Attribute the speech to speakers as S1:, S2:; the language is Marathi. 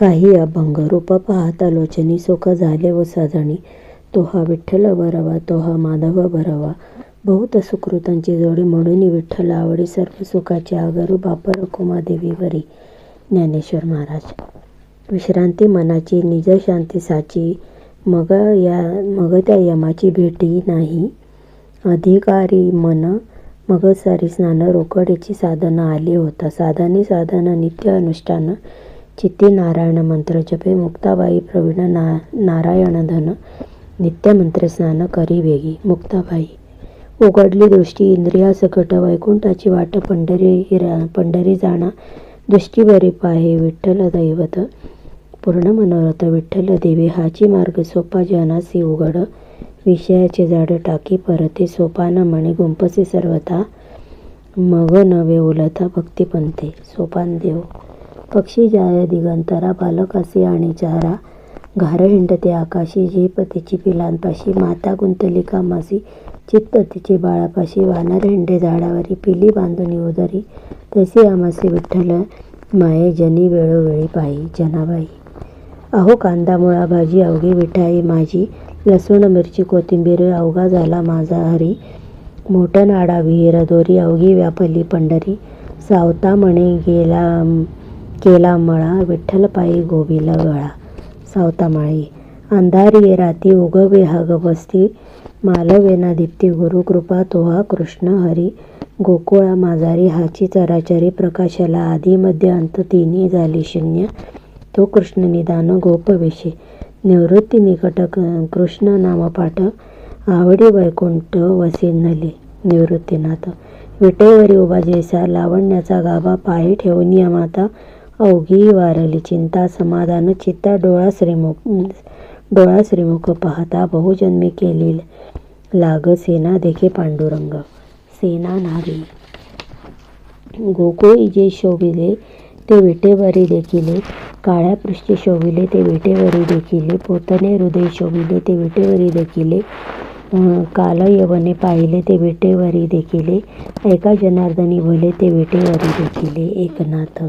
S1: काही अभंग रूप पाहता लोचनी सुख झाले व साजणी. तो हा विठ्ठल बरवा तो हा माधव बरवा बहुत सुकृतांची जोडी म्हणून विठ्ठल आवडी सर्व सुखाचे आगरू बाप रखुमादेवी वरी ज्ञानेश्वर महाराज. विश्रांती मनाची निज शांती साची. मग या मग त्या यमाची भेटी नाही. अधिकारी मन. मग सारी स्नान रोकडीची साधना आली होता. साधने साधनं नित्य अनुष्ठान. चित्ती नारायण मंत्र जपे मुक्ताबाई प्रवीण ना नारायण धन नित्य मंत्र स्नान करी वेगी. मुक्ताबाई उघडली दृष्टी इंद्रिया सकट वैकुंठाची वाट पंढरी पंढरी जाणा. दृष्टी बरी पाहे विठ्ठल दैवत पूर्ण मनोरथ विठ्ठल देवी. हाची मार्ग सोपा जनासी उघड. विषयाचे झाड टाकी परते सोपान म्हणे गुंपसे सर्वथा. मग नवे उलथा भक्तिपंथे सोपान देव. पक्षी जाय दिगंतरा बालक असे आणि चारा. घार हिंडते आकाशी झेप तिची पिलांपाशी माता गुंतली कामासी चित्त तिचे बाळापाशी वानर हिंडे झाडावरी पिली बांधून उदरी तसे आमासी विठ्ठल माये जनी वेळोवेळी पायी जनाबाई. अहो कांदा मुळा भाजी अवघी विठाई माझी लसूण मिरची कोथिंबीर अवघा झाला माझा हरी. मोठा नाडा विहीर दोरी अवघी व्यापली पंढरी. सावता म्हणे गेला केला मळा विठ्ठलपायी गोबीला गळा. सावतामाळी. अंधारी राती उगवे हाग बसती. मालवेना दीप्ती गुरु कृपा तोहा कृष्ण हरी. गोकुळा माजारी हाची चराचरी प्रकाशाला आधी मध्य अंत तिन्ही झाली शून्य. तो कृष्ण निदान गोपवेशी निवृत्ती निकट क- कृष्ण नामपाठ आवडी वैकुंठ वसी नली. निवृत्तीनाथ. विटेवरी उभा जैसा लावण्याचा गाभा पायी ठेवून या माता. अवघी वारली चिंता समाधान चित्ता डोळा श्रीमुख डोळा श्रीमुख पाहता बहुजन्मी केली लाग सेना देखे पांडुरंग. सेना नारी. गोकुळी जे शोभिले ते विटेवरी देखिले. काळ्या पृष्ठी शोभिले ते विटेवरी देखिले. पोतने हृदय शोभिले ते विटेवरी देखिले. कालयवने काल यवने पाहिले ते विटेवरी देखिले. एका जनार्दनी भले ते विटेवरी देखिले. एकनाथ